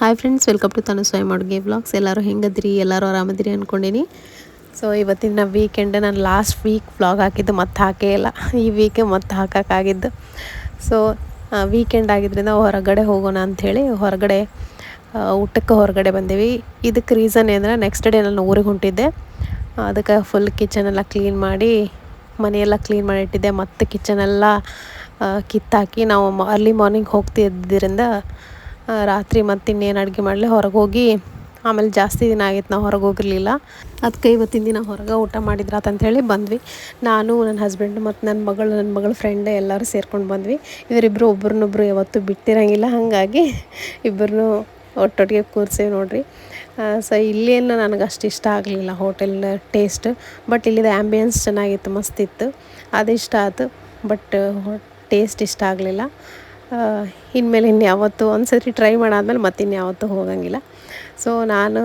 Hi friends welcome to Tanu ಸ್ವಯಂ ಅಡುಗೆ vlogs ಎಲ್ಲರೂ ಹೆಂಗದ್ರಿ? ಎಲ್ಲರೂ ಆರಾಮದ್ರಿ ಅಂದ್ಕೊಂಡೀನಿ ಸೊ ಇವತ್ತಿನ ವೀಕೆಂಡ್ ನಾನು ಲಾಸ್ಟ್ ವೀಕ್ ವ್ಲಾಗ್ ಹಾಕಿದ್ದು ಮತ್ತೆ ಹಾಕೇ ಇಲ್ಲ. ಈ ವೀಕೆ ಮತ್ತೆ ಹಾಕೋಕ್ಕಾಗಿದ್ದು ಸೊ ವೀಕೆಂಡ್ ಆಗಿದ್ದರಿಂದ ಹೊರಗಡೆ ಹೋಗೋಣ ಅಂಥೇಳಿ ಹೊರಗಡೆ ಊಟಕ್ಕೆ ಹೊರಗಡೆ ಬಂದೀವಿ. ಇದಕ್ಕೆ ರೀಸನ್ ಏನಂದ್ರೆ ನೆಕ್ಸ್ಟ್ ಡೇ ನಾನು ಊರಿಗೆ ಹೊಂಟಿದ್ದೆ. ಅದಕ್ಕೆ ಫುಲ್ ಕಿಚನೆಲ್ಲ ಕ್ಲೀನ್ ಮಾಡಿ, ಮನೆಯೆಲ್ಲ ಕ್ಲೀನ್ ಮಾಡಿ ಇಟ್ಟಿದ್ದೆ ಮತ್ತು ಕಿಚನೆಲ್ಲ ಕಿತ್ತಾಕಿ ನಾವು ಅರ್ಲಿ ಮಾರ್ನಿಂಗ್ ಹೋಗ್ತಿದ್ದರಿಂದ ರಾತ್ರಿ ಮತ್ತು ಇನ್ನೇನು ಅಡುಗೆ ಮಾಡಲಿ, ಹೊರಗೆ ಹೋಗಿ ಆಮೇಲೆ ಜಾಸ್ತಿ ದಿನ ಆಗಿತ್ತು ನಾವು ಹೊರಗೆ ಹೋಗಿರಲಿಲ್ಲ. ಅದಕ್ಕೆ ಇವತ್ತಿನ ದಿನ ಹೊರಗೆ ಊಟ ಮಾಡಿದ್ರಾತಂಥೇಳಿ ಬಂದ್ವಿ. ನಾನು ನನ್ನ ಹಸ್ಬೆಂಡ್ ಮತ್ತು ನನ್ನ ಮಗಳು ನನ್ನ ಮಗಳ ಫ್ರೆಂಡ್ ಎಲ್ಲರೂ ಸೇರ್ಕೊಂಡು ಬಂದ್ವಿ. ಇವರಿಬ್ಬರು ಒಬ್ರನ್ನೊಬ್ರು ಯಾವತ್ತೂ ಬಿಟ್ಟಿರಂಗಿಲ್ಲ, ಹಾಗಾಗಿ ಇಬ್ಬರನ್ನೂ ಒಟ್ಟೊಟ್ಟಿಗೆ ಕೂರ್ಸೇವಿ ನೋಡ್ರಿ. ಸೊ ಇಲ್ಲೇನು ನನಗೆ ಅಷ್ಟು ಇಷ್ಟ ಆಗಲಿಲ್ಲ ಹೋಟೆಲ್ ಟೇಸ್ಟ್ ಬಟ್ ಇಲ್ಲಿದ ಆ್ಯಂಬಿಯನ್ಸ್ ಚೆನ್ನಾಗಿತ್ತು ಮಸ್ತಿತ್ತು ಅದು ಇಷ್ಟ ಆಯ್ತು ಬಟ್ ಟೇಸ್ಟ್ ಇಷ್ಟ ಆಗಲಿಲ್ಲ. ಇನ್ಮೇಲೆ ಇನ್ಯಾವತ್ತು ಒಂದು ಸರಿ ಟ್ರೈ ಮಾಡಾದ್ಮೇಲೆ ಮತ್ತೆ ಇನ್ಯಾವತ್ತು ಹೋಗಂಗಿಲ್ಲ. ಸೊ ನಾನು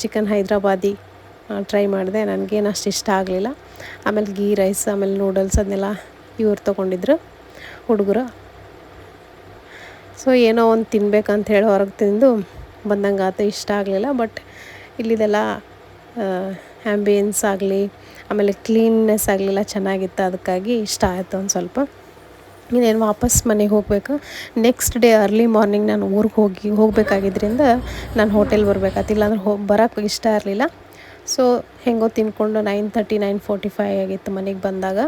ಚಿಕನ್ ಹೈದ್ರಾಬಾದಿ ಟ್ರೈ ಮಾಡಿದೆ. ನನಗೇನು ಅಷ್ಟು ಇಷ್ಟ ಆಗಲಿಲ್ಲ. ಆಮೇಲೆ ಗೀ ರೈಸ್ ಆಮೇಲೆ ನೂಡಲ್ಸ್ ಅದನ್ನೆಲ್ಲ ಇವ್ರು ತೊಗೊಂಡಿದ್ರು ಹುಡುಗರು. ಸೊ ಏನೋ ಒಂದು ತಿನ್ಬೇಕಂತ ಹೇಳಿ ಹೊರಗೆ ತಿಂದು ಬಂದಂಗೆ ಆತು. ಇಷ್ಟ ಆಗಲಿಲ್ಲ. ಬಟ್ ಇಲ್ಲಿದೆಲ್ಲ ಆ್ಯಂಬಿಯನ್ಸ್ ಆಗಲಿ, ಆಮೇಲೆ ಕ್ಲೀನ್ನೆಸ್ ಆಗಲಿಲ್ಲ, ಚೆನ್ನಾಗಿತ್ತು. ಅದಕ್ಕಾಗಿ ಇಷ್ಟ ಆಯಿತು ಒಂದು ಸ್ವಲ್ಪ. ಇನ್ನೇನು ವಾಪಸ್ ಮನೆಗೆ ಹೋಗ್ಬೇಕು? ನೆಕ್ಸ್ಟ್ ಡೇ ಅರ್ಲಿ ಮಾರ್ನಿಂಗ್ ನಾನು ಊರಿಗೆ ಹೋಗಿ ಹೋಗಬೇಕಾಗಿದ್ದರಿಂದ ನಾನು ಹೋಟೆಲ್ ಬರಬೇಕಾಗ್ತಿ ಇಲ್ಲಾಂದ್ರೆ ಹೋಗಿ ಬರೋಕ್ಕೆ ಇಷ್ಟ ಇರಲಿಲ್ಲ. ಸೊ ಹೆಂಗೋ ತಿನ್ಕೊಂಡು nine thirty nine forty five ಆಗಿತ್ತು ಮನೆಗೆ ಬಂದಾಗ.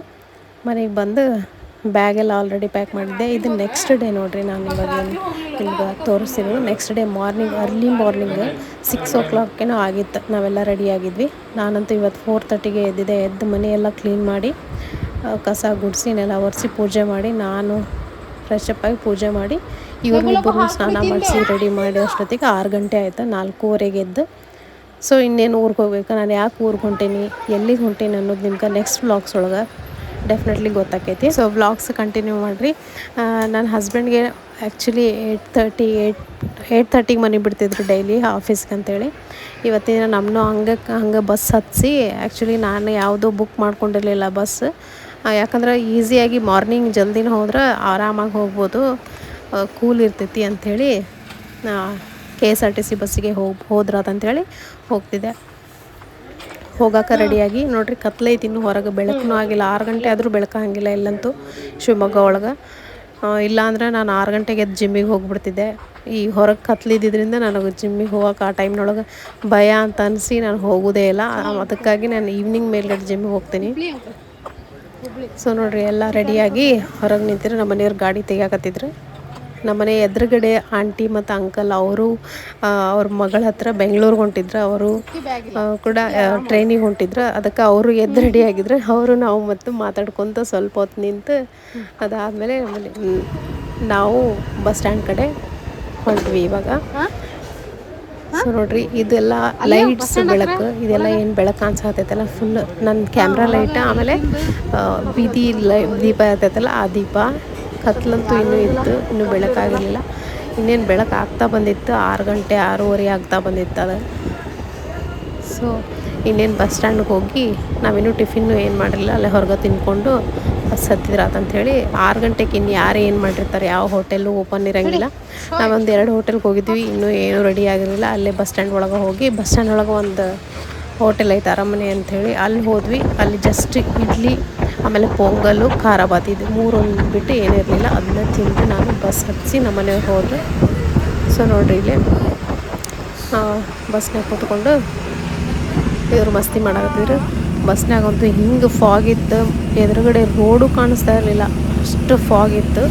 ಮನೆಗೆ ಬಂದು ಬ್ಯಾಗೆಲ್ಲ ಆಲ್ರೆಡಿ ಪ್ಯಾಕ್ ಮಾಡಿದ್ದೆ. ಇದು ನೆಕ್ಸ್ಟ್ ಡೇ ನೋಡಿರಿ ನಾನು ಇವಾಗ ನಿಮ್ಗೆ ತೋರಿಸಿದ್ರು next day morning early morning six ಓ ಕ್ಲಾಕೇನೋ ಆಗಿತ್ತು. ನಾವೆಲ್ಲ ರೆಡಿ ಆಗಿದ್ವಿ. ನಾನಂತೂ ಇವತ್ತು ಫೋರ್ ತರ್ಟಿಗೆ ಎದ್ದಿದ್ದೆ. ಎದ್ದು ಮನೆಯೆಲ್ಲ ಕ್ಲೀನ್ ಮಾಡಿ ಕಸ ಗುಡಿಸಿನೆಲ್ಲ ನೆಲ ಒರೆಸಿ ಪೂಜೆ ಮಾಡಿ ನಾನು ಫ್ರೆಶ್ ಅಪ್ ಆಗಿ ಪೂಜೆ ಮಾಡಿ ಇವ್ರನ್ನಿಬ್ಬರನ್ನ ಸ್ನಾನ ಮಾಡಿಸಿ ರೆಡಿ ಮಾಡಿ ಅಷ್ಟೊತ್ತಿಗೆ ಆರು ಗಂಟೆ ಆಯಿತು ನಾಲ್ಕೂವರೆಗೆ ಎದ್ದು. ಸೊ ಇನ್ನೇನು ಊರಿಗೆ ಹೋಗ್ಬೇಕು? ನಾನು ಯಾಕೆ ಊರಿಗೆ ಹೊಂಟೀನಿ? ಎಲ್ಲಿಗೆ ಹೊಂಟೀನಿ ಅನ್ನೋದು ನಿಮ್ಗೆ ನೆಕ್ಸ್ಟ್ ವ್ಲಾಗ್ಸ್ ಒಳಗೆ ಡೆಫಿನೆಟ್ಲಿ ಗೊತ್ತಾಕೈತಿ. ಸೊ ವ್ಲಾಗ್ಸ್ ಕಂಟಿನ್ಯೂ ಮಾಡಿರಿ. ನನ್ನ ಹಸ್ಬೆಂಡ್ಗೆ actually eight thirty eight eight ತರ್ಟಿಗೆ ಮನೆ ಬಿಡ್ತಿದ್ರು ಡೈಲಿ ಆಫೀಸ್ಗೆ ಅಂತೇಳಿ. ಇವತ್ತಿನ ನಮ್ಮನ್ನು ಹಂಗೆ ಹಂಗೆ ಬಸ್ ಹತ್ತಿಸಿ ಆ್ಯಕ್ಚುಲಿ ನಾನು ಯಾವುದೂ ಬುಕ್ ಮಾಡ್ಕೊಂಡಿರಲಿಲ್ಲ ಬಸ್ ಯಾಕಂದ್ರೆ ಈಸಿಯಾಗಿ ಮಾರ್ನಿಂಗ್ ಜಲ್ದಿನ ಹೋದ್ರೆ ಆರಾಮಾಗಿ ಹೋಗ್ಬೋದು ಕೂಲ್ ಇರ್ತೈತಿ ಅಂಥೇಳಿ K S R T C ಬಸ್ಸಿಗೆ ಹೋಗಿ ಹೋದ್ರದಂಥೇಳಿ ಹೋಗ್ತಿದ್ದೆ. ಹೋಗಾಕ ರೆಡಿಯಾಗಿ ನೋಡ್ರಿ ಕತ್ಲೆ ಐತಿ ಇನ್ನೂ ಹೊರಗೆ ಬೆಳಕು ಆಗಿಲ್ಲ. ಆರು ಗಂಟೆ ಆದರೂ ಬೆಳಕಾಗಿಲ್ಲ ಇಲ್ಲಂತೂ ಶಿವಮೊಗ್ಗ ಒಳಗೆ. ಇಲ್ಲಾಂದ್ರೆ ನಾನು ಆರು ಗಂಟೆಗೆ ಎದ್ದು ಜಿಮ್ಮಿಗೆ ಹೋಗ್ಬಿಡ್ತಿದ್ದೆ. ಈ ಹೊರಗೆ ಕತ್ಲಿದ್ದಿದ್ದರಿಂದ ನನಗೆ ಜಿಮ್ಮಿಗೆ ಹೋಗೋಕೆ ಆ ಟೈಮ್ನೊಳಗೆ ಭಯ ಅಂತ ಅನಿಸಿ ನಾನು ಹೋಗೋದೇ ಇಲ್ಲ. ಅದಕ್ಕಾಗಿ ನಾನು ಈವ್ನಿಂಗ್ ಮೇಲ್ಗಡೆ ಜಿಮ್ಮಿಗೆ ಹೋಗ್ತೀನಿ. ಸೊ ನೋಡ್ರಿ, ಎಲ್ಲ ರೆಡಿಯಾಗಿ ಹೊರಗೆ ನಿಂತಿರು ನಮ್ಮ ಮನೆಯವ್ರು ಗಾಡಿ ತೆಗಿಯಾಕತ್ತಿದ್ರು. ನಮ್ಮನೆ ಎದುರುಗಡೆ ಆಂಟಿ ಮತ್ತು ಅಂಕಲ್ ಅವರು ಅವ್ರ ಮಗಳ ಹತ್ರ ಬೆಂಗಳೂರಿಗೆ ಹೊಂಟಿದ್ರು. ಅವರು ಕೂಡ ಟ್ರೈನಿಗೆ ಹೊಂಟಿದ್ರು. ಅದಕ್ಕೆ ಅವರು ಎದ್ದು ರೆಡಿ ಆಗಿದ್ರು. ಅವರು ನಾವು ಮತ್ತು ಮಾತಾಡ್ಕೊತ ಸ್ವಲ್ಪ ಹೊತ್ತು ನಿಂತು ಅದಾದಮೇಲೆ ನಾವು ಬಸ್ ಸ್ಟ್ಯಾಂಡ್ ಕಡೆ ಹೊಂಟ್ವಿ ಇವಾಗ. ಸೊ ನೋಡ್ರಿ ಇದೆಲ್ಲ ಲೈಟ್ಸ್ ಬೆಳಕು ಇದೆಲ್ಲ ಏನು ಬೆಳಕು ಅನ್ಸತ್ತೈತಲ್ಲ ಫುಲ್ ನನ್ನ ಕ್ಯಾಮ್ರಾ ಲೈಟ್ ಆಮೇಲೆ ಬೀದಿ ಲೈ ದೀಪ ಇರ್ತೈತಲ್ಲ ಆ ದೀಪ ಕತ್ಲಂತೂ ಇನ್ನೂ ಇತ್ತು ಇನ್ನೂ ಬೆಳಕಾಗಿರಲಿಲ್ಲ. ಇನ್ನೇನು ಬೆಳಕು ಆಗ್ತಾ ಬಂದಿತ್ತು ಆರು ಗಂಟೆ ಆರೂವರೆ ಆಗ್ತಾ ಬಂದಿತ್ತು ಅದು. ಸೊ ಇನ್ನೇನು ಬಸ್ ಸ್ಟ್ಯಾಂಡ್ಗೆ ಹೋಗಿ ನಾವಿನ್ನೂ ಟಿಫಿನ್ನು ಏನು ಮಾಡಿರಲಿಲ್ಲ ಅಲ್ಲೇ ಹೊರಗೆ ತಿನ್ಕೊಂಡು ಬಸ್ ಹತ್ತಿದ್ರಾತಂಥೇಳಿ ಆರು ಗಂಟೆಗೆ ಇನ್ನು ಯಾರು ಏನು ಮಾಡಿರ್ತಾರೆ ಯಾವ ಹೋಟೆಲ್ಲು ಓಪನ್ ಇರೋಂಗಿಲ್ಲ. ನಾವೊಂದು ಎರಡು ಹೋಟೆಲ್ಗೆ ಹೋಗಿದ್ವಿ ಇನ್ನೂ ಏನೂ ರೆಡಿ ಆಗಿರಲಿಲ್ಲ. ಅಲ್ಲೇ ಬಸ್ ಸ್ಟ್ಯಾಂಡ್ ಒಳಗೆ ಹೋಗಿ ಬಸ್ ಸ್ಟ್ಯಾಂಡ್ ಒಳಗೆ ಒಂದು ಹೋಟೆಲ್ ಐತೆ ಅರಮನೆ ಅಂಥೇಳಿ ಅಲ್ಲಿ ಹೋದ್ವಿ ಅಲ್ಲಿ ಜಸ್ಟ್ ಇಡ್ಲಿ ಆಮೇಲೆ ಪೊಂಗಲ್ಲು ಖಾರ ಬಾತ್ ಇದು ಮೂರೊಂದು ಬಿಟ್ಟು ಏನಿರಲಿಲ್ಲ ಅದನ್ನ ತಿಂದು ನಾನು ಬಸ್ ಹತ್ತಿಸಿ ನಮ್ಮ ಮನೆಯವ್ರು ಹೋದೆ ಸೊ ನೋಡ್ರಿ ಇಲ್ಲಿ ಬಸ್ನಾಗ ಕೂತ್ಕೊಂಡು ಇವ್ರು ಮಸ್ತಿ ಮಾಡಾಕತ್ತಿದ್ರು ಬಸ್ನಾಗಂತೂ ಹಿಂಗೆ ಫಾಗ್ ಇತ್ತು. ಎದುರುಗಡೆ ರೋಡು ಕಾಣಿಸ್ತಾ ಇರಲಿಲ್ಲ. ಅಷ್ಟು ಫಾಗ್ ಇತ್ತು.